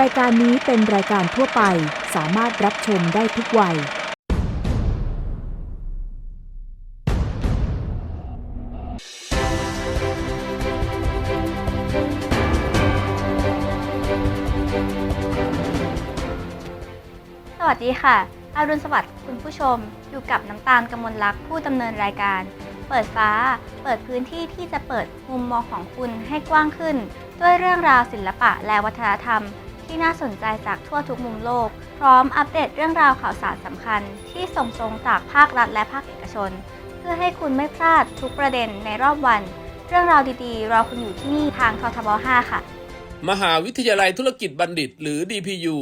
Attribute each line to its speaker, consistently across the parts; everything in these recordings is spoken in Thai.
Speaker 1: รายการนี้เป็นรายการทั่วไปสามารถรับชมได้ทุกวัย
Speaker 2: สวัสดีค่ะ อารุณสวัสดิ์คุณผู้ชม อยู่กับน้ำตาลกมลลักษ์ผู้ดำเนินรายการ เปิดฟ้า เปิดพื้นที่ที่จะเปิดมุมมองของคุณให้กว้างขึ้น ด้วยเรื่องราวศิลปะและวัฒนธรรม ที่น่าสนใจจากทั่วทุกมุมโลก พร้อมอัปเดตเรื่องราวข่าวสารสำคัญ ที่ส่งตรงจากภาครัฐและภาคเอกชน เพื่อให้คุณไม่พลาดทุกประเด็นในรอบวัน เรื่องราวดีๆ รอคุณอยู่ที่นี่ทางททบ 5 ค่ะ
Speaker 3: มหาวิทยาลัยธุรกิจบัณฑิต หรือ DPU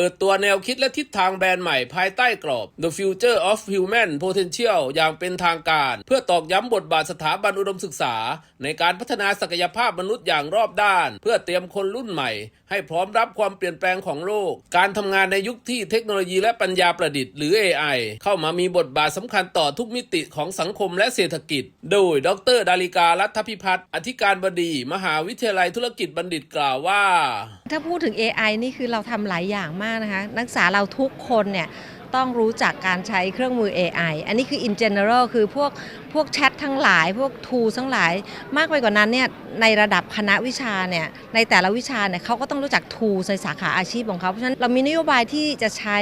Speaker 3: ปิดตัวแนวคิดและทิศทางแบรนด์ใหม่ภายใต้กรอบ The Future of Human Potential อย่างเป็นทางการ เพื่อตอกย้ำบทบาทสถาบันอุดมศึกษา ในการพัฒนาศักยภาพมนุษย์อย่างรอบด้าน เพื่อเตรียมคนรุ่นใหม่ ให้พร้อมรับความเปลี่ยนแปลงของโลก การทำงานในยุคที่เทคโนโลยีและปัญญาประดิษฐ์หรือ AI เข้ามามีบทบาทสำคัญต่อทุกมิติของสังคมและเศรษฐกิจ โดย ดร ดาริการัฐพิพัฒน์อธิการบดี มหาวิทยาลัยธุรกิจบัณฑิตกล่าวว่า
Speaker 4: ถ้าพูดถึง AI นี่คือเราทำหลายอย่างมากนะคะนักศึกษาเราทุกคนเนี่ยต้องรู้จักการใช้เครื่องมือ AI อันนี้คือ in general คือพวก พวกแชททั้งหลาย พวก tools ทั้งหลาย มากไปกว่านั้นเนี่ยในระดับคณะวิชาเนี่ยในแต่ละวิชาเนี่ยเขาก็ต้องรู้จัก tools ในสาขาอาชีพของเขาเพราะฉะนั้นเรามีนโยบายที่จะใช้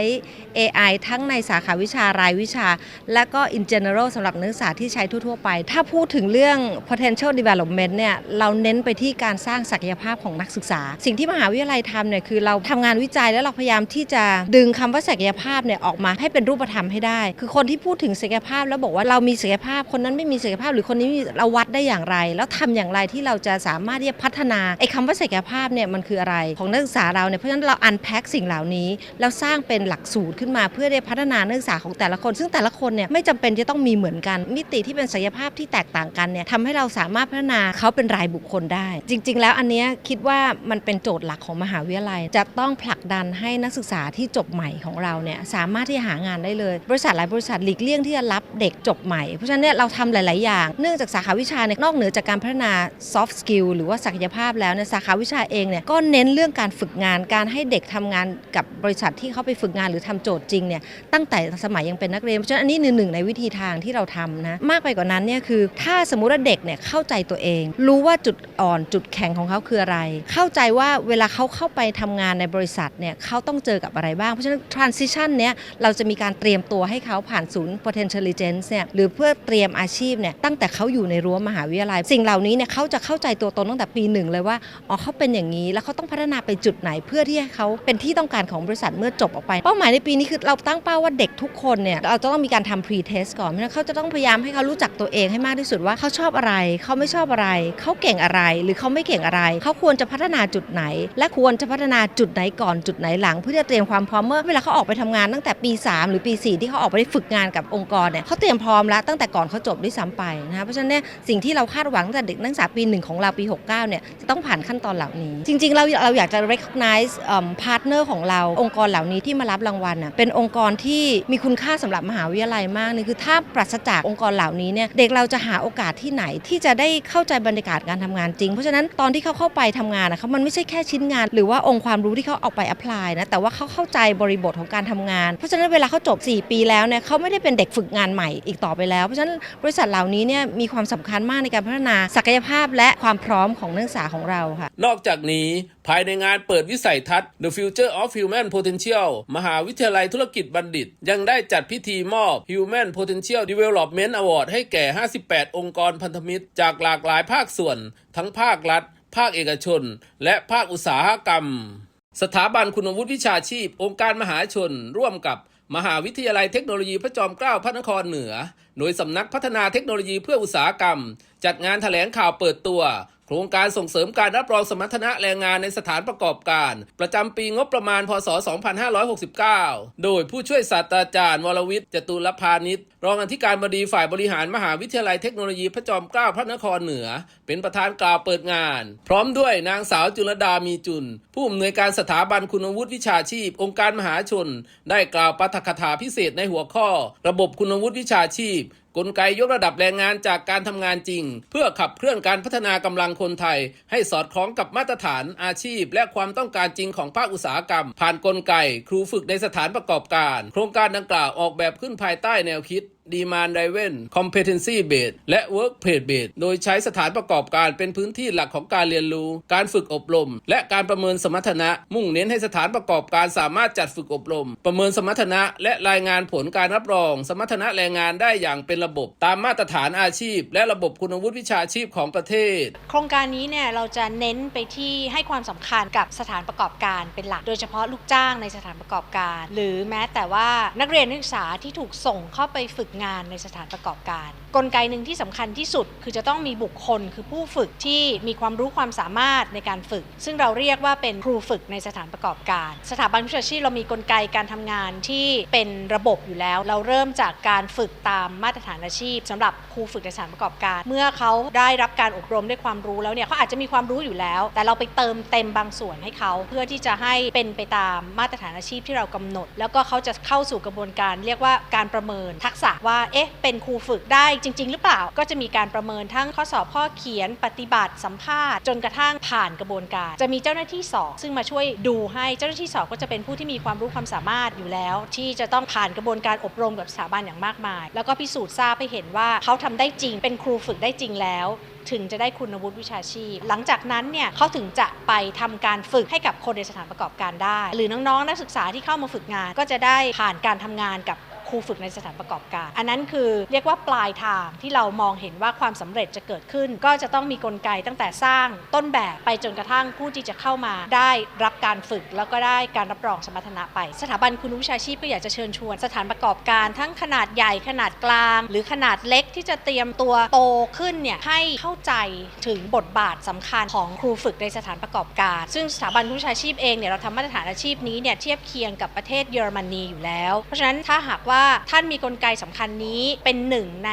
Speaker 4: AI ทั้งในสาขาวิชารายวิชา และก็ in general สำหรับนักศึกษาที่ใช้ทั่วๆไป ถ้าพูดถึงเรื่อง potential development เนี่ยเราเน้นไปที่การสร้างศักยภาพของนักศึกษา สิ่งที่มหาวิทยาลัยทำเนี่ยคือเราทำงานวิจัยแล้วเราพยายามที่จะดึงคำว่าศักยภาพเนี่ยออกมาให้เป็นรูปธรรมให้ได้ คือคนที่พูดถึงศักยภาพแล้วบอกว่าเรามีศักยภาพคนนั้นไม่มีศักยภาพหรือคนนี้เราวัดได้อย่างไร แล้วทำอย่างไรที่เราจะสามารถที่จะพัฒนาไอ้คำว่าศักยภาพเนี่ยมันคืออะไร ของนักศึกษาเราเนี่ยเพราะฉะนั้นเราอันแพ็คสิ่งเหล่านี้ แล้วสร้างเป็นหลักสูตรขึ้นมาเพื่อได้พัฒนานักศึกษาของแต่ละคน ซึ่งแต่ละคนเนี่ยไม่จำเป็นจะต้องมีเหมือนกัน มิติที่เป็นศักยภาพที่แตกต่างกันเนี่ยทำให้เราสามารถพัฒนาเขาเป็นรายบุคคลได้ จริง ๆ แล้วอันเนี้ยคิดว่ามันเป็นโจทย์หลักของมหาวิทยาลัย จะต้องผลักดันให้นักศึกษาที่จบใหม่ของเราเนี่ยสามารถที่จะหางานได้เลย บริษัทหลายบริษัทหลีกเลี่ยงที่จะรับเด็กจบใหม่เพราะฉะนั้นเนี่ยเราทำหลาย ๆ อย่าง เนื่องจากสาขาวิชาเนี่ยนอกเหนือจากการพัฒนา soft skill หรือว่าศักยภาพแล้วเนี่ยสาขาวิชาเองเนี่ยก็เน้นเรื่องการฝึกงาน การให้เด็กทำงานกับบริษัทที่เขาไปฝึกงานหรือทำโจทย์จริงเนี่ยตั้งแต่สมัยยังเป็นนักเรียนเพราะฉะนั้นอันนี้หนึ่งในวิธีทางที่เราทำนะมากไปกว่านั้นเนี่ยคือ ถ้าสมมุติว่าเด็กเนี่ยเข้าใจตัวเอง รู้ว่าจุดอ่อนจุดแข็งของเขาคืออะไร เข้าใจว่าเวลาเขาเข้าไปทำงานในบริษัทเนี่ยเขาต้องเจอกับอะไรบ้าง เพราะฉะนั้น transition เนี่ยเราจะมีการเตรียมตัวให้เขาผ่านศูนย์ potential intelligence เนี่ยหรือเพื่อเตรียมอาชีพเนี่ยตั้งแต่เขาอยู่ในรั้วมหาวิทยาลัย สิ่งเหล่านี้เนี่ยเขาจะเข้าใจตัวตนตั้งแต่ปีหนึ่งเลยว่าอ๋อเขาเป็นอย่างนี้ แล้วเขาต้องพัฒนาไปจุดไหนเพื่อที่ให้เขาเป็นที่ต้องการของบริษัทเมื่อจบออกไป เป้าหมายในปีนี้คือเราตั้งเป้าว่าเด็กทุกคนเนี่ยเราจะต้องมีการทำ pre test ก่อนเพราะฉะนั้นเขาจะต้องพยายามให้เขารู้จักตัวเองให้มากที่สุดว่าเขาชอบอะไร เขาไม่ชอบอะไร เขาเก่งอะไร หรือเขาไม่เก่งอะไร เขาควรจะพัฒนาจุดไหน และควรจะพัฒนาจุดไหนก่อนจุดไหนหลัง เพื่อจะเตรียมความพร้อมเมื่อเวลาเขาออกไปทำงานตั้งแต่ปี 3 หรือปี 4 ที่เขาออกไปฝึกงานกับองค์กรเนี่ยเขาเตรียมพร้อมแล้วตั้งแต่ก่อนเขาจบด้วยซ้ำไปนะคะเพราะฉะนั้นเนี่ยสิ่งที่เราคาดหวังแต่เด็กนักศึกษาปีหนึ่งของเราปี 69 เนี่ยจะต้องผ่านขั้นตอนเหล่านี้ จริง ๆ เราเราอยากจะ recognize พาร์ทเนอร์ของเรา องค์กรเหล่านี้ที่มารับรางวัลน่ะเป็นองค์กรที่มีคุณค่าสำหรับมหาวิทยาลัยมากนี่คือถ้าปราศจากองค์กรเหล่านี้เนี่ยเด็กเราจะหาโอกาสที่ไหนที่จะได้เข้าใจบรรยากาศการทำงานจริง เพราะฉะนั้นตอนที่เขาเข้าไปทำงานนะเขามันไม่ใช่แค่ชิ้นงาน หรือว่าองค์ความรู้ที่เขาเอาไป apply นะแต่ว่าเขาเข้าใจบริบทของการทำงาน เพราะฉะนั้นเวลาเขาจบ 4 ปีแล้วเนี่ยเขาไม่ได้เป็นเด็กฝึกงานใหม่อีกต่อไปแล้ว เพราะฉะนั้นบริษัทเหล่านี้เนี่ยมีความสำคัญมากในการพัฒนาศักยภาพและความพร้อมของนักศึกษาของเราค่ะ
Speaker 3: นอกจากนี้ภายในงานเปิดวิสัยทัศน์ The Future of Human Potential มหาวิทยาลัยธุรกิจบัณฑิต ยังได้จัดพิธีมอบ Human Potential Development Award ให้แก่ 58 องค์กรพันธมิตร จากหลากหลายภาคส่วน ทั้งภาครัฐ ภาคเอกชน และภาคอุตสาหกรรม สถาบันคุณวุฒิวิชาชีพ องค์การมหาชน ร่วมกับมหาวิทยาลัยเทคโนโลยีพระจอมเกล้าพระนครเหนือ โดยสำนักพัฒนาเทคโนโลยีเพื่ออุตสาหกรรม จัดงานถแถลงข่าวเปิดตัว โครงการส่งเสริมการรับรองสมรรถนะแรงงานในสถานประกอบการ ประจำปีงบประมาณ พศ 2569 โดยผู้ช่วยศาสตราจารย์วรวิทย์จตุรพานิชรองอธิการบดีฝ่ายบริหารมหาวิทยาลัยเทคโนโลยีพระจอมเกล้าพระนครเหนือ เป็นประธานกล่าวเปิดงาน พร้อมด้วยนางสาวจุลดามีจุน ผู้อำนวยการสถาบันคุณวุฒิวิชาชีพ องค์การมหาชน ได้กล่าวปาฐกถาพิเศษในหัวข้อ ระบบคุณวุฒิวิชาชีพกลไกยกระดับแรงงานจากการทำงานจริง เพื่อขับเคลื่อนการพัฒนากำลังคนไทย ให้สอดคล้องกับมาตรฐานอาชีพ และความต้องการจริงของภาคอุตสาหกรรม ผ่านกลไก ครูฝึกในสถานประกอบการ โครงการดังกล่าวออกแบบขึ้นภายใต้แนวคิด Demand Driven Competency Based และ Workplace Based โดยใช้สถานประกอบการเป็นพื้นที่หลักของการเรียนรู้ การฝึกอบรม และการประเมินสมรรถนะ มุ่งเน้นให้สถานประกอบการสามารถจัดฝึกอบรม ประเมินสมรรถนะ และรายงานผลการรับรอง สมรรถนะแรงงานได้อย่างเป็นระบบ ตามมาตรฐานอาชีพ และระบบคุณวุฒิวิชาชีพของประเทศ
Speaker 5: โครงการนี้เนี่ยเราจะเน้นไปที่ให้ความสำคัญกับสถานประกอบการเป็นหลัก โดยเฉพาะลูกจ้างในสถานประกอบการ หรือแม้แต่ว่านักเรียนนักศึกษาที่ถูกส่งเข้าไปฝึกงานในสถานประกอบการ กลไกหนึ่งที่สำคัญที่สุด คือจะต้องมีบุคคลคือผู้ฝึกที่มีความรู้ความสามารถในการฝึก ซึ่งเราเรียกว่าเป็นครูฝึกในสถานประกอบการ สถาบันวิชาชีพเรามีกลไกการทำงานที่เป็นระบบอยู่แล้ว เราเริ่มจากการฝึกตามมาตรฐานอาชีพสำหรับครูฝึกในสถานประกอบการ เมื่อเขาได้รับการอบรมด้วยความรู้แล้วเนี่ยเขาอาจจะมีความรู้อยู่แล้ว แต่เราไปเติมเต็มบางส่วนให้เขาเพื่อที่จะให้เป็นไปตามมาตรฐานอาชีพที่เรากำหนด แล้วก็เขาจะเข้าสู่กระบวนการ เรียกว่าการประเมินทักษะว่าเอ๊ะเป็นครูฝึกได้จริง ๆ หรือเปล่าก็จะมีการประเมินทั้งข้อสอบข้อเขียนปฏิบัติสัมภาษณ์ จนกระทั่งผ่านกระบวนการ จะมีเจ้าหน้าที่สอบซึ่งมาช่วยดูให้เจ้าหน้าที่สอบก็จะเป็นผู้ที่มีความรู้ความสามารถอยู่แล้ว ที่จะต้องผ่านกระบวนการอบรมกับสถาบันอย่างมากมาย แล้วก็พิสูจน์ทราบให้เห็นว่าเขาทำได้จริง เป็นครูฝึกได้จริงแล้ว ถึงจะได้คุณวุฒิวิชาชีพ หลังจากนั้นเนี่ยเขาถึงจะไปทำการฝึกให้กับคนในสถานประกอบการได้ หรือน้องๆนักศึกษาที่เข้ามาฝึกงานก็จะได้ผ่านการทำงานกับ ครูฝึกในสถานประกอบการ อันนั้นคือเรียกว่าปลายทางที่เรามองเห็นว่าความสำเร็จจะเกิดขึ้น ก็จะต้องมีกลไกตั้งแต่สร้างต้นแบบไปจนกระทั่งผู้ที่จะเข้ามา ได้รับการฝึกแล้วก็ได้การรับรองสมรรถนะไป สถาบันคุณวิชาชีพก็อยากจะเชิญชวน สถานประกอบการทั้งขนาดใหญ่ขนาดกลาง หรือขนาดเล็กที่จะเตรียมตัวโตขึ้นเนี่ยให้เข้าใจถึงบทบาทสำคัญของครูฝึกในสถานประกอบการ ซึ่งสถาบันคุณวิชาชีพเองเนี่ยเราทำมาตรฐานอาชีพนี้เนี่ยเทียบเคียงกับประเทศเยอรมนีอยู่แล้ว เพราะฉะนั้นถ้าหากว่าท่านมีกลไกสำคัญนี้เป็นหนึ่งใน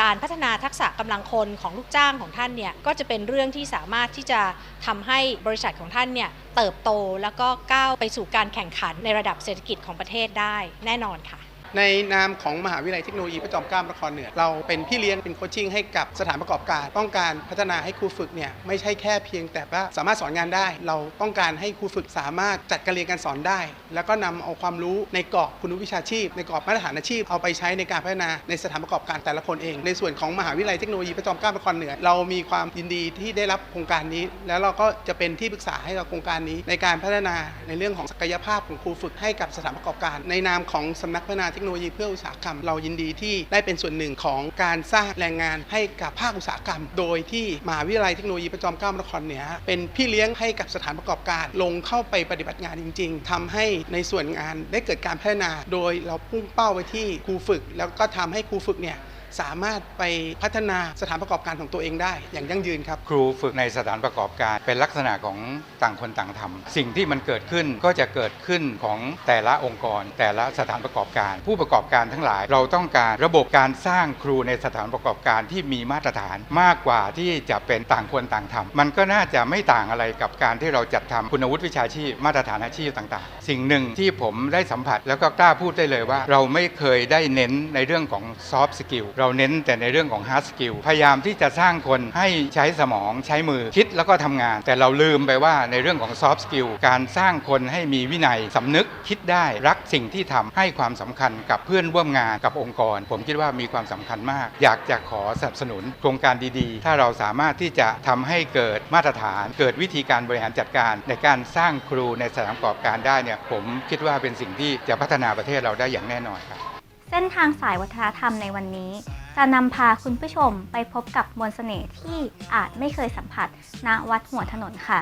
Speaker 5: การพัฒนาทักษะกำลังคนของลูกจ้างของท่านเนี่ยก็จะเป็นเรื่องที่สามารถที่จะทำให้บริษัทของท่านเนี่ยเติบโตแล้วก็ก้าวไปสู่การแข่งขันในระดับเศรษฐกิจของประเทศได้แน่นอนค่ะ
Speaker 6: ในนามของมหาวิทยาลัยเทคโนโลยีพระจอมเกล้านครเหนือเราเป็นพี่เลี้ยงเป็นโคชชิ่งให้กับสถานประกอบการ ต้องการพัฒนาให้ครูฝึกเนี่ยไม่ใช่แค่เพียงแต่ว่าสามารถสอนงานได้ เราต้องการให้ครูฝึกสามารถจัดการเรียนการสอนได้ แล้วก็นำเอาความรู้ในกรอบคุณวิชาชีพ ในกรอบมาตรฐานอาชีพเอาไปใช้ในการพัฒนาในสถานประกอบการแต่ละคนเอง ในส่วนของมหาวิทยาลัยเทคโนโลยีพระจอมเกล้านครเหนือ เรามีความยินดีที่ได้รับโครงการนี้ แล้วเราก็จะเป็นที่ปรึกษาให้กับโครงการนี้ ในการพัฒนาในเรื่องของศักยภาพของครูฝึกให้กับสถานประกอบการ ในนามของสำนักพัฒนาเทคโนโลยีเพื่ออุตสาหกรรม เรายินดีที่ได้เป็นส่วนหนึ่งของการสร้างแรงงานให้กับภาคอุตสาหกรรม โดยที่มหาวิทยาลัยเทคโนโลยีประจอมเกล้านครเหนือเป็นพี่เลี้ยงให้กับสถานประกอบการ ลงเข้าไปปฏิบัติงานจริง ๆทำให้ในส่วนงานได้เกิดการพัฒนา โดยเราพุ่งเป้าไปที่ครูฝึก แล้วก็ทำให้ครูฝึกเนี่ย สามารถไปพัฒนาสถานประกอบการของตัวเองได้ อย่างยั่งยืนครับ
Speaker 7: ครูฝึกในสถานประกอบการเป็นลักษณะของต่างคนต่างทำสิ่งที่มันเกิดขึ้นก็จะเกิดขึ้นของแต่ละองค์กร แต่ละสถานประกอบการ ผู้ประกอบการทั้งหลาย เราต้องการระบบการสร้างครูในสถานประกอบการที่มีมาตรฐานมากกว่าที่จะเป็นต่างคนต่างทำมันก็น่าจะไม่ต่างอะไรกับการที่เราจัดทำคุณวุฒิวิชาชีพมาตรฐานอาชีพต่าง ๆ สิ่งหนึ่งที่ผมได้สัมผัสแล้วก็กล้าพูดได้เลยว่า เราไม่เคยได้เน้นในเรื่องของซอฟต์สกิลเราเน้นแต่ในเรื่องของฮาร์ดสกิลพยายามที่จะสร้างคนให้ใช้สมองใช้มือคิดแล้วก็ทำงาน แต่เราลืมไปว่าในเรื่องของซอฟต์สกิลการสร้างคนให้มีวินัยสำนึกคิดได้รักสิ่งที่ทำให้ความสำคัญกับเพื่อนร่วมงานกับองค์กร ผมคิดว่ามีความสำคัญมาก อยากจะขอสนับสนุนโครงการดีๆ ถ้าเราสามารถที่จะทำให้เกิดมาตรฐาน เกิดวิธีการบริหารจัดการ ในการสร้างครูในสถานประกอบการได้เนี่ยผมคิดว่าเป็นสิ่งที่จะพัฒนาประเทศเราได้อย่างแน่นอนครับ
Speaker 2: เส้นทางสายวัฒนธรรมในวันนี้ จะนำพาคุณผู้ชมไปพบกับมนต์เสน่ห์ที่อาจไม่เคยสัมผัสณวัดหัวถนนค่ะ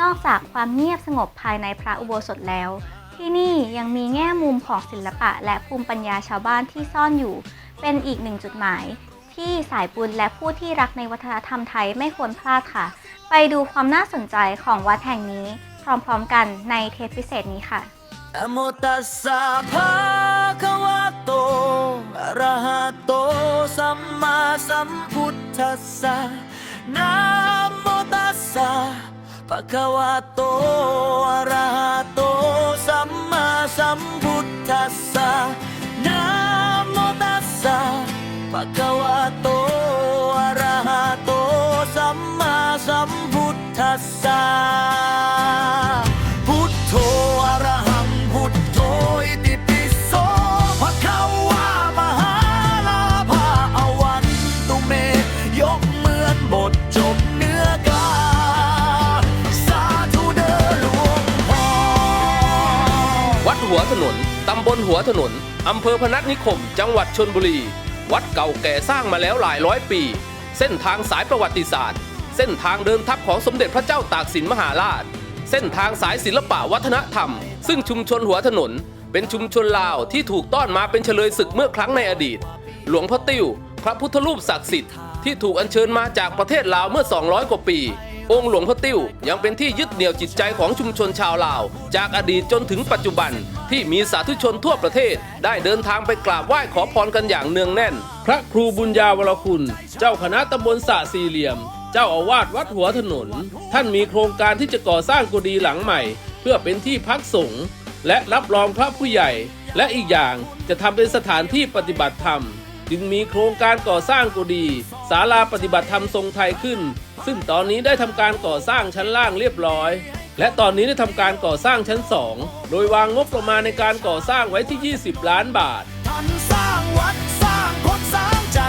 Speaker 2: นอกจากความเงียบสงบภายในพระอุโบสถแล้ว ที่นี่ยังมีแง่มุมของศิลปะและภูมิปัญญาชาวบ้านที่ซ่อนอยู่ เป็นอีกหนึ่งจุดหมายที่สายบุญและผู้ที่รักในวัฒนธรรมไทยไม่ควรพลาดค่ะ ไปดูความน่าสนใจของวัดแห่งนี้ พร้อมๆกันในเทปพิเศษนี้ค่ะ
Speaker 8: นะโมตัสสะภะคะวะโตอะระหะโตสัมมาสัมพุทธัสสะนะโมตัสสะภะคะวะโตอะระหะโตสัมมาสัมพุทธัสสะนะโมตัสสะภะคะวะโตอะระหะโตสัมมาสัมพุทธัสสะพุทโธอะระ
Speaker 3: ถนน ตำบลหัวถนน อำเภอพนัสนิคม จังหวัดชนบุรี วัดเก่าแก่สร้างมาแล้วหลายร้อยปี เส้นทางสายประวัติศาสตร์ เส้นทางเดินทัพของสมเด็จพระเจ้าตากสินมหาราช เส้นทางสายศิลปะวัฒนธรรม ซึ่งชุมชนหัวถนน เป็นชุมชนลาวที่ถูกต้อนมาเป็นเฉลยศึกเมื่อครั้งในอดีต หลวงพ่อติ้ว พระพุทธรูปศักดิ์สิทธิ์ที่ถูกอัญเชิญมาจากประเทศลาวเมื่อ 200 กว่าปี องค์หลวงพ่อติ้วยังเป็นที่ยึดเหนี่ยวจิตใจของชุมชนชาวลาว จากอดีตจนถึงปัจจุบันที่มีสาธุชนทั่วประเทศ ได้เดินทางไปกราบไหว้ขอพรกันอย่างเนืองแน่น พระครูบุญญาวรคุณ เจ้าคณะตำบลสะสี่เหลี่ยม เจ้าอาวาสวัดหัวถนน ท่านมีโครงการที่จะก่อสร้างกุฏิหลังใหม่ เพื่อเป็นที่พักสงฆ์และรับรองพระผู้ใหญ่ และอีกอย่างจะทำเป็นสถานที่ปฏิบัติธรรม จึงมีโครงการก่อสร้างกุฏิศาลาปฏิบัติธรรมทรงไทยขึ้น ซึ่งตอนนี้ได้ทำการก่อสร้างชั้นล่างเรียบร้อย และตอนนี้ได้ทำการก่อสร้างชั้น 2 โดยวางงบประมาณในการก่อสร้างไว้ที่ 20 ล้านบาท
Speaker 8: ท่านสร้างวัดสร้างคนสร้างใจ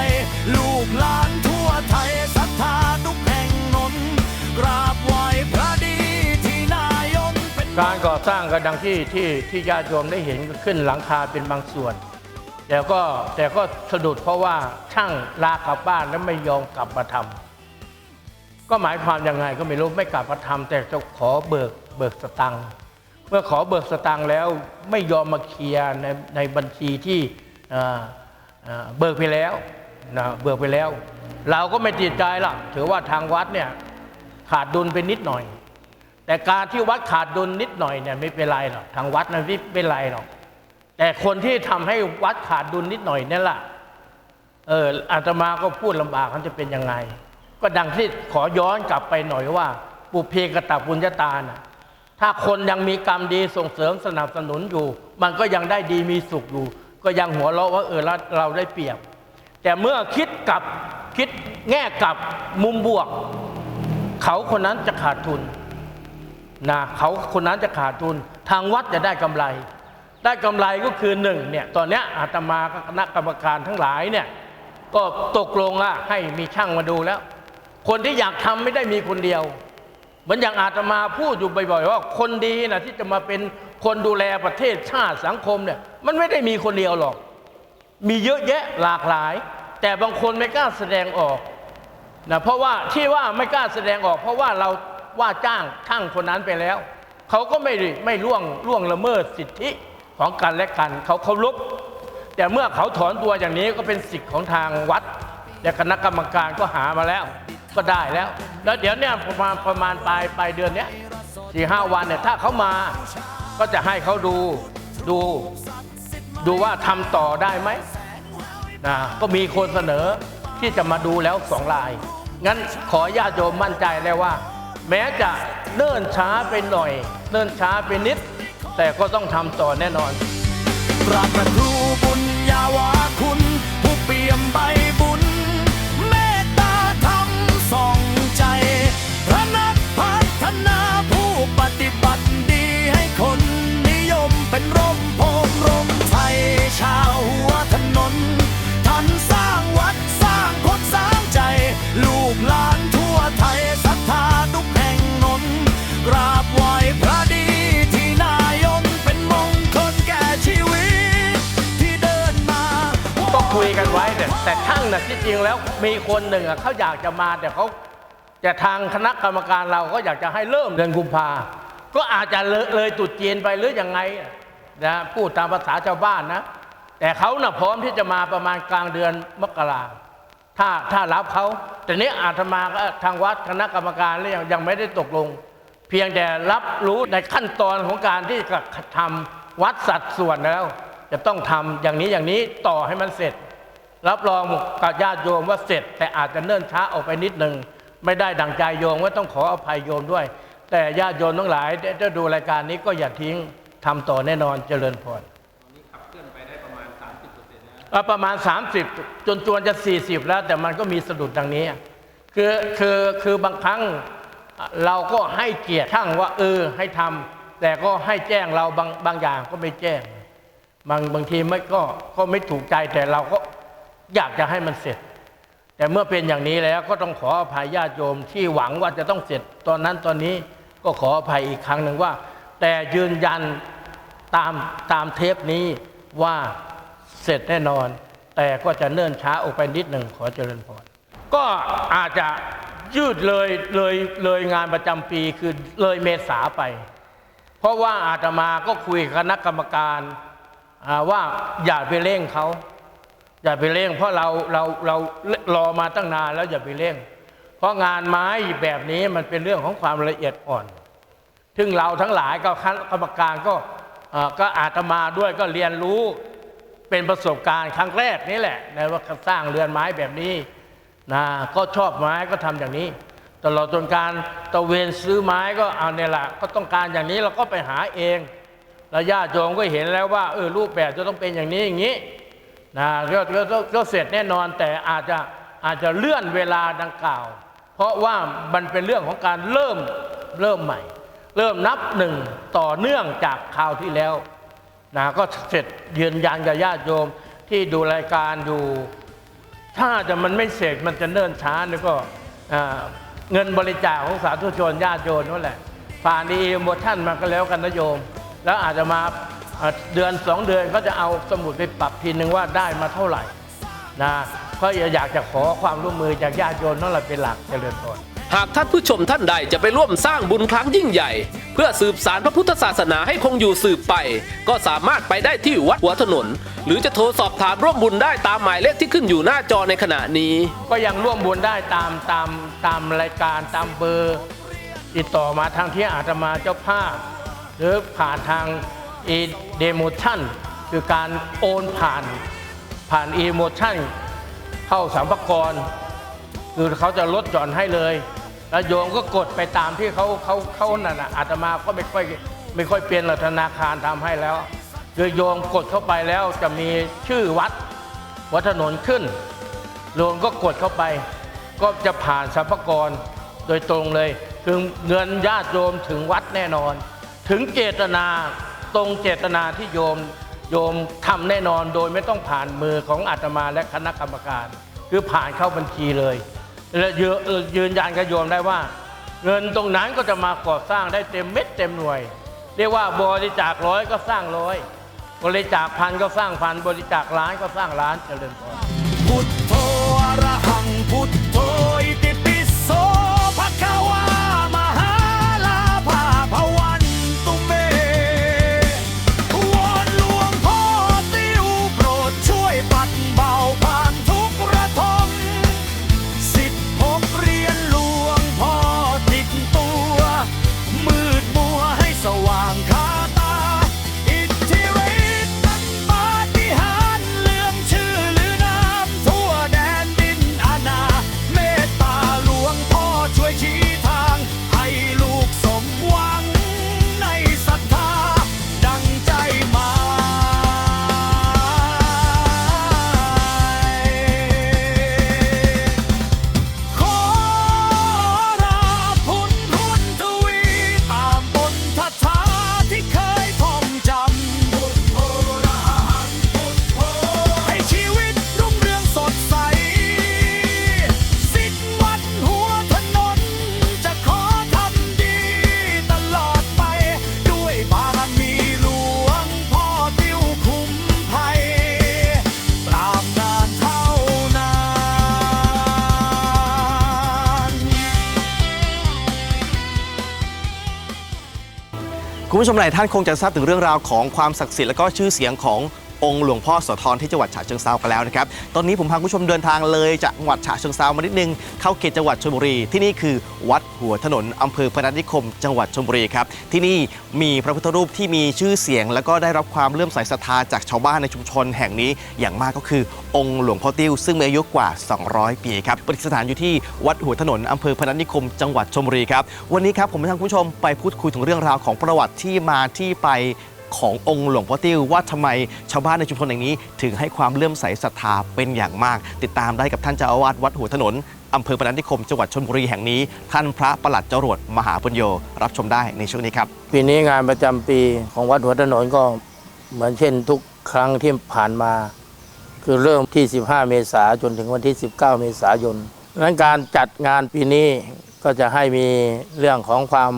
Speaker 8: ลูกหลานทั่วไทยศรัทธาทุกแห่งนนกราบไหว้พระดีที่นายนเป็น
Speaker 9: การก่อสร้างก็ดังที่ที่ที่ญาติโยมได้เห็นก็ขึ้นหลังคาเป็นบางส่วน แต่ก็แต่ก็สะดุดเพราะว่าช่างลากลับบ้านแล้วไม่ยอมกลับมาทำก็หมายความยังไงก็ไม่รู้ไม่กลับมาทำแต่จะขอเบิกเบิกสตังค์เมื่อขอเบิกสตังค์แล้วไม่ยอมมาเคลียร์ในในบัญชีที่เบิกไปแล้วนะเบิกไปแล้ว เราก็ไม่ติดใจหรอกถือว่าทางวัดเนี่ยขาดดุลไปนิดหน่อย แต่การที่วัดขาดดุลนิดหน่อยเนี่ยไม่เป็นไรหรอกทางวัดนะไม่เป็นไรหรอก แต่คนที่ทำให้วัดขาดดุลนิดหน่อยนี่แหละเอออาตมาก็พูดลำบากเขาจะเป็นยังไง ก็ดังที่ขอย้อนกลับไปหน่อยว่า ปุเพกตปุญญาตานะถ้าคนยังมีกรรมดีส่งเสริมสนับสนุนอยู่ มันก็ยังได้ดีมีสุขอยู่ ก็ยังหัวเราะว่าเออเราเราได้เปรียบ แต่เมื่อคิดกลับคิดแง่กลับมุมบวก เขาคนนั้นจะขาดทุนนะเขาคนนั้นจะขาดทุน ทางวัดจะได้กำไร ได้กำไรก็คือหนึ่งเนี่ยตอนนี้อาตมาคณะกรรมการทั้งหลายเนี่ยก็ตกลงละให้มีช่างมาดูแล้ว คนที่อยากทำไม่ได้มีคนเดียว เหมือนอย่างอาตมาพูดอยู่บ่อยๆว่า คนดีนะที่จะมาเป็นคนดูแลประเทศชาติสังคมเนี่ยมันไม่ได้มีคนเดียวหรอก มีเยอะแยะหลากหลาย แต่บางคนไม่กล้าแสดงออกนะเพราะว่าที่ว่าไม่กล้าแสดงออก เพราะว่าเราว่าจ้างช่างคนนั้นไปแล้ว เขาก็ไม่ไม่ล่วงล่วงละเมิดสิทธิ ของกันและกันเขาเคารพแต่เมื่อเขาถอนตัวอย่างนี้ก็เป็นสิทธิ์ของทางวัด และคณะกรรมการก็หามาแล้ว ก็ได้แล้ว แล้วเดี๋ยวเนี่ยประมาณประมาณปลายปลายเดือนเนี้ยสี่ห้าวันเนี่ยถ้าเขามาก็จะให้เขาดูดูดูว่าทำต่อได้ไหมนะก็มีคนเสนอที่จะมาดูแล้วสองลาย งั้นขอญาติโยมมั่นใจเลยว่า แม้จะเนิ่นช้าไปหน่อย เนิ่นช้าไปนิด แต่ก็ต้องทำต่อแน่นอน
Speaker 8: พระประครูบุญญาวาคุณ ผู้เปี่ยมใบบุญ เมตตาธรรมส่องใจ พระนักพัฒนาผู้ปฏิบัติดีให้คนนิยมเป็นร่มโพมร่มไทยชาวหัวถนนท่านสร้างวัดสร้างคนสร้างใจ ลูกหลานทั่วไทยศรัทธาทุกแห่งนนกราบไหว้พระดี แต่
Speaker 9: ช่างนะที่จริงแล้วมีคนหนึ่งอะเขาอยากจะมาแต่เขาแต่ทางคณะกรรมการเราก็อยากจะให้เริ่มเดือนกุมภาก็อาจจะเลยเลยตุดจีนไปหรือยังไงนะพูดตามภาษาชาวบ้านนะ แต่เขาน่ะพร้อมที่จะมาประมาณกลางเดือนมกราถ้าถ้ารับเขาแต่นี้อาตมาก็ทางวัดคณะกรรมการแล้วยังยังไม่ได้ตกลง เพียงแต่รับรู้ในขั้นตอนของการที่จะทำวัดสัดส่วนแล้ว จะต้องทำอย่างนี้อย่างนี้ต่อให้มันเสร็จ รับรองกับญาติโยมว่าเสร็จ แต่อาจจะเนิ่นช้าออกไปนิดนึงไม่ได้ดังใจโยมว่าต้องขออภัยโยมด้วย แต่ญาติโยมทั้งหลายได้ดูรายการนี้ก็อย่าทิ้งทำต่อแน่นอนเจริญพรเอ่อประมาณ 30 จนจวนจะ 40 แล้ว แต่มันก็มีสะดุดดังนี้ คือคือคือบางครั้งเราก็ให้เกียรติช่างว่าเออให้ทำแต่ก็ให้แจ้งเราบางบางอย่างก็ไม่แจ้ง บางบางทีไม่ก็ก็ไม่ถูกใจแต่เราก็ อยากจะให้มันเสร็จ แต่เมื่อเป็นอย่างนี้แล้วก็ต้องขออภัยญาติโยมที่หวังว่าจะต้องเสร็จตอนนั้นตอนนี้ก็ขออภัยอีกครั้งหนึ่งว่า แต่ยืนยันตามตามเทปนี้ว่าเสร็จแน่นอน แต่ก็จะเนิ่นช้าออกไปนิดหนึ่งขอเจริญพรก็อาจจะยืดเลยเลยเลยงานประจำปีคือเลยเมษาไป เพราะว่าอาตมาก็คุยกับคณะกรรมการว่าอย่าไปเร่งเขา อย่าไปเร่ง เพราะเราเราเรารอมาตั้งนานแล้วอย่าไปเร่ง เพราะงานไม้แบบนี้มันเป็นเรื่องของความละเอียดอ่อน ซึ่งเราทั้งหลายก็คณะกรรมการก็ก็อาตมาด้วยก็เรียนรู้เป็นประสบการณ์ครั้งแรกนี่แหละในว่าสร้างเรือนไม้แบบนี้นะก็ชอบไม้ก็ทำอย่างนี้ตลอดจนการตระเวนซื้อไม้ก็เอาเนี่ยแหละก็ต้องการอย่างนี้เราก็ไปหาเองแล้วญาติโยมก็เห็นแล้วว่าเออรูปแบบจะต้องเป็นอย่างนี้อย่างนี้ นะก็ก็ก็ก็เสร็จแน่นอนแต่อาจจะอาจจะเลื่อนเวลาดังกล่าว เพราะว่ามันเป็นเรื่องของการเริ่มเริ่มใหม่ เริ่มนับหนึ่งต่อเนื่องจากคราวที่แล้วนะก็เสร็จยืนยันกับญาติโยมที่ดูรายการอยู่ ถ้าจะมันไม่เสร็จมันจะเนิ่นช้านี่ก็เงินบริจาคของสาธุชนญาติโยมนั่นแหละผ่านดีโมชั่นมาก็แล้วกันนะโยม แล้วอาจจะมา เดือนสองเดือนก็จะเอาสมุดไปปรับทีนึงว่าได้มาเท่าไหร่นะเพราะอยากจะขอความร่วมมือจากญาติโยมนั่นแหละเป็นหลักเจริญพร
Speaker 3: หากท่านผู้ชมท่านใดจะไปร่วมสร้างบุญครั้งยิ่งใหญ่ เพื่อสืบสารพระพุทธศาสนาให้คงอยู่สืบไป ก็สามารถไปได้ที่วัดหัวถนน หรือจะโทรสอบถามร่วมบุญได้ตามหมายเลขที่ขึ้นอยู่หน้าจอในขณะนี้
Speaker 9: ก็ยังร่วมบุญได้ตามตามตามรายการตามเบอร์ ติดต่อมาทางที่อาตมาเจ้าภาพหรือผ่านทาง อีเดโมชันคือการโอนผ่านผ่านอีโมชันเข้าสัมภากรคือเขาจะลดหย่อนให้เลย แล้วโยมก็กดไปตามที่เขาเขาเขานั่นน่ะอาตมาก็ไม่ค่อยไม่ค่อยเปลี่ยนหรอกธนาคารทำให้แล้วคือโยมกดเข้าไปแล้วจะมีชื่อวัดวัดถนนขึ้นโยมก็กดเข้าไป ก็จะผ่านสรรพากรโดยตรงเลย คือเงินญาติโยมถึงวัดแน่นอน ถึงเจตนา ตรงเจตนาที่โยมโยมทำแน่นอนโดยไม่ต้องผ่านมือของอาตมาและคณะกรรมการ คือผ่านเข้าบัญชีเลย และยืนยันกับโยมได้ว่า เงินตรงนั้นก็จะมาก่อสร้างได้เต็มเม็ดเต็มหน่วย เรียกว่าบริจาคร้อยก็สร้างร้อยบริจาคพันก็สร้างพันบริจาคล้านก็สร้างล้านเจริญพร
Speaker 8: พุทโธอระหัง ผู้ชมหลายท่านคงจะทรา
Speaker 10: บถึงเรื่องราวของความศักดิ์สิทธิ์และก็ชื่อเสียงของ องค์หลวงพ่อโสธรที่จังหวัดฉะเชิงเซากันแล้วนะครับ ตอนนี้ผมพาคุณผู้ชมเดินทางเลยจากจังหวัดฉะเชิงเซามานิดนึง เข้าเขตจังหวัดชลบุรี ที่นี่คือวัดหัวถนนอำเภอพนัสนิคม จังหวัดชลบุรีครับ ที่นี่มีพระพุทธรูปที่มีชื่อเสียง แล้วก็ได้รับความเลื่อมใสศรัทธาจากชาวบ้านในชุมชนแห่งนี้อย่างมากก็คือองค์หลวงพ่อติ้วซึ่งมีอายุกว่า 200 ปีครับประดิษฐานอยู่ที่วัดหัวถนนอำเภอพนัสนิคม จังหวัดชลบุรีครับวันนี้ครับผมจะพาคุณผู้ชมไปพูดคุยถึงเรื่องราวของประวัติที่มาที่ไป ขององค์หลวงพ่อติ้วว่าทำไมชาวบ้านในชุมชนแห่งนี้ ถึงให้ความเลื่อมใสศรัทธาเป็นอย่างมาก ติดตามได้กับท่านเจ้าอาวาสวัดหัวถนนอำเภอพนัสนิคมจังหวัดชลบุรีแห่งนี้ ท่านพระประหลัดจรวดมหาปุญโญรับชมได้ในช่วงนี้ครับ
Speaker 9: ปีนี้งานประจำปีของวัดหัวถนนก็เหมือนเช่นทุกครั้งที่ผ่านมา คือเริ่มที่ 15 เมษายนจนถึงวันที่ 19 เมษายนดังนั้นการจัดงานปีนี้ก็จะให้มีเรื่องของความ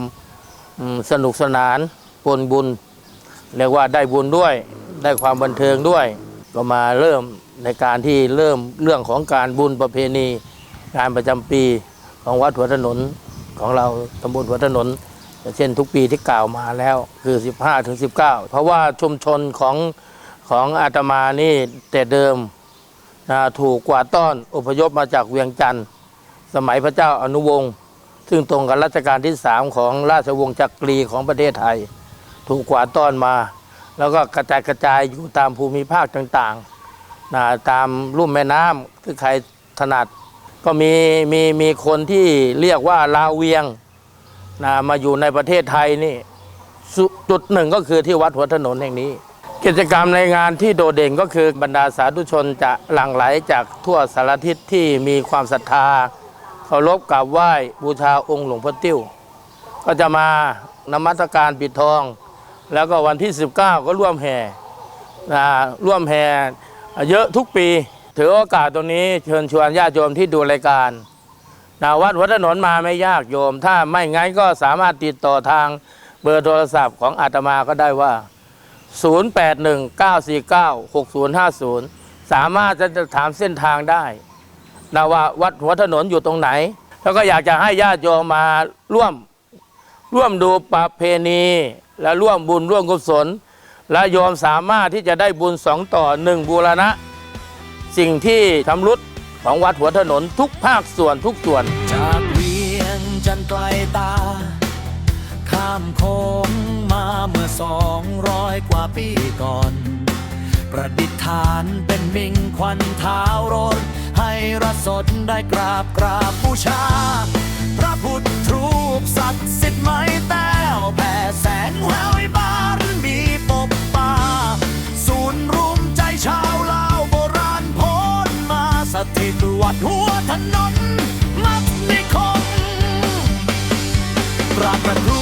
Speaker 9: อืมสนุกสนานปนบุญ เรียกว่าได้บุญด้วย ได้ความบันเทิงด้วย ก็มาเริ่มในการที่เริ่มเรื่องของการบุญประเพณี งานประจำปีของวัดหัวถนนของเราตำบลหัวถนนเช่นทุกปีที่กล่าวมาแล้วคือ 15ถึง19 เพราะว่าชุมชนของของอาตมานี่แต่เดิมนะถูกกวาดต้อนอพยพมาจากเวียงจันทร์สมัยพระเจ้าอนุวงศ์ซึ่งตรงกับรัชกาลที่ 3 ของราชวงศ์จักรีของประเทศไทย ถูกกวาดต้อนมา แล้วก็กระจายกระจายอยู่ตามภูมิภาคต่างๆนะตามลุ่มแม่น้ำคือใครถนัด ก็มีมีมีคนที่เรียกว่าลาวเวียงนะมาอยู่ในประเทศไทยนี่จุดหนึ่งก็คือที่วัดหัวถนนแห่งนี้ กิจกรรมในงานที่โดดเด่นก็คือบรรดาสาธุชนจะหลั่งไหลจากทั่วสารทิศที่มีความศรัทธาเคารพกราบไหว้บูชาองค์หลวงพ่อติ้ว ก็จะมานมัสการปิดทอง แล้วก็วันที่ 19 ก็ร่วมแห่นะร่วมแห่เยอะทุกปี ถือโอกาสตรงนี้เชิญชวนญาติโยมที่ดูรายการนะวัดหัวถนนมาไม่ยากโยม ถ้าไม่งั้นก็สามารถติดต่อทางเบอร์โทรศัพท์ของอาตมาก็ได้ว่า 0819496050 สามารถจะถามเส้นทางได้นะว่าวัดหัวถนนอยู่ตรงไหน แล้วก็อยากจะให้ญาติโยมมาร่วม ร่วมดูประเพณี และร่วมบุญร่วมกุศล และโยมสามารถที่จะได้บุญสองต่อหนึ่งบูรณะ สิ่งที่ชำรุดของวัดหัวถนนทุกภาคส่วนทุกส่วน
Speaker 11: จากเวียงจันไกลตา ข้ามโค้งมาเมื่อสองร้อยกว่าปีก่อน ประดิษฐานเป็นมิ่งควันเท้ารถให้รัศดได้กราบกราบบูชา พระพุทธ กศักดิ์สิทธิ์ไม้แต้วแผ่แสงแวววิบารมีปบป่าศูนย์รวมใจชาวลาวโบราณพ้นมาสถิตวัดหัวถนนมัดนิคมพราประ
Speaker 8: ครู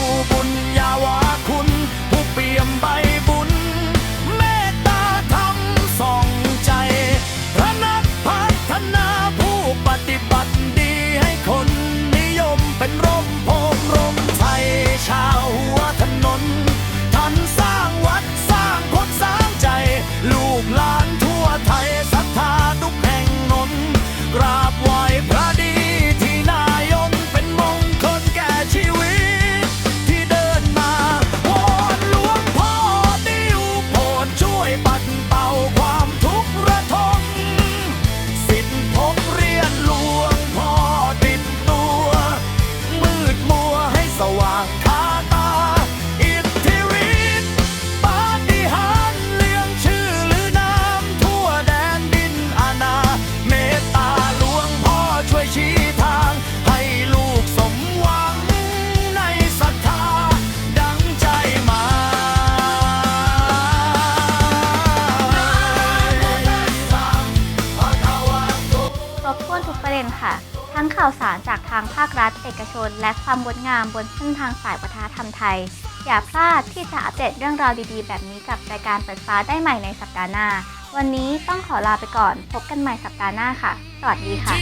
Speaker 8: อกชน และความงดงามบนเส้นทางสายวัฒนธรรมไทย อย่าพลาดที่จะอัปเดตเรื่องราวดีๆ แบบนี้กับรายการเปิดฟ้าได้ใหม่ในสัปดาห์หน้า วันนี้ต้องขอลาไปก่อน พบกันใหม่สัปดาห์หน้าค่ะ สวัสดีค่ะ